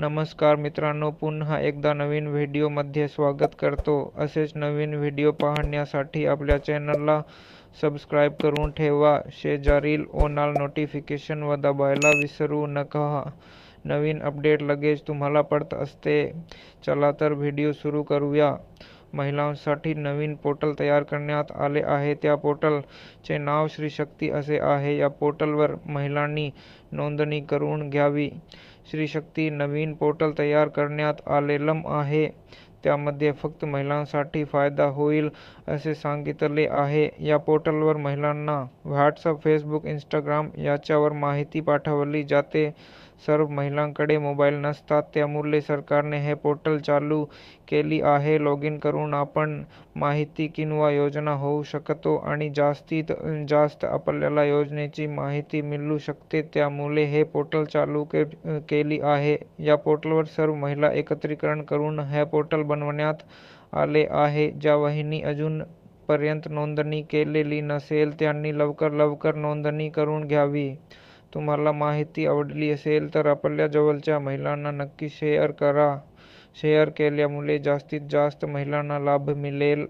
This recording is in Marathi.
नमस्कार मित्रांनो पुन्हा एकदा नवीन व्हिडिओमध्ये स्वागत करतो. असेच नवीन व्हिडिओ पाहण्यासाठी आपल्या चॅनलला सबस्क्राईब करून ठेवा. शेजारील ओनाल नोटिफिकेशन व दबायला विसरू नका. नवीन अपडेट लगेच तुम्हाला पडत असते. चला तर व्हिडिओ सुरू करूया. महिलांसाठी नवीन पोर्टल तयार करण्यात आले आहे. त्या पोर्टलचे नाव श्रीशक्ती असे आहे. या पोर्टलवर महिलांनी नोंदणी करून घ्यावी. श्रीशक्ती नवीन पोर्टल तयार करण्यात आलेलं आहे. त्यामध्ये फक्त महिलांसाठी फायदा होईल असे सांगितले आहे. या पोर्टलवर महिलांना व्हॉट्सअप फेसबुक इंस्टाग्राम याच्यावर माहिती पाठवली जाते. सर्व महिलांकडे मोबाईल नसतात. त्यामुळे सरकारने हे पोर्टल चालू केली आहे. लॉग इन करून आपण माहिती किंवा योजना होऊ शकतो आणि जास्तीत जास्त आपल्याला योजनेची माहिती मिळू शकते. त्यामुळे हे पोर्टल चालू के केली आहे. या पोर्टलवर सर्व महिला एकत्रीकरण करून हे पोर्टल बनवण्यात आले आहे. ज्या वहिनी अजूनपर्यंत नोंदणी केलेली नसेल त्यांनी लवकर लवकर नोंदणी करून घ्यावी. तुम्हाला माहिती आवडली असेल तर आपल्या जवळच्या महिलांना नक्की शेअर करा. शेअर केल्यामुळे जास्तीत जास्त महिलांना लाभ मिळेल.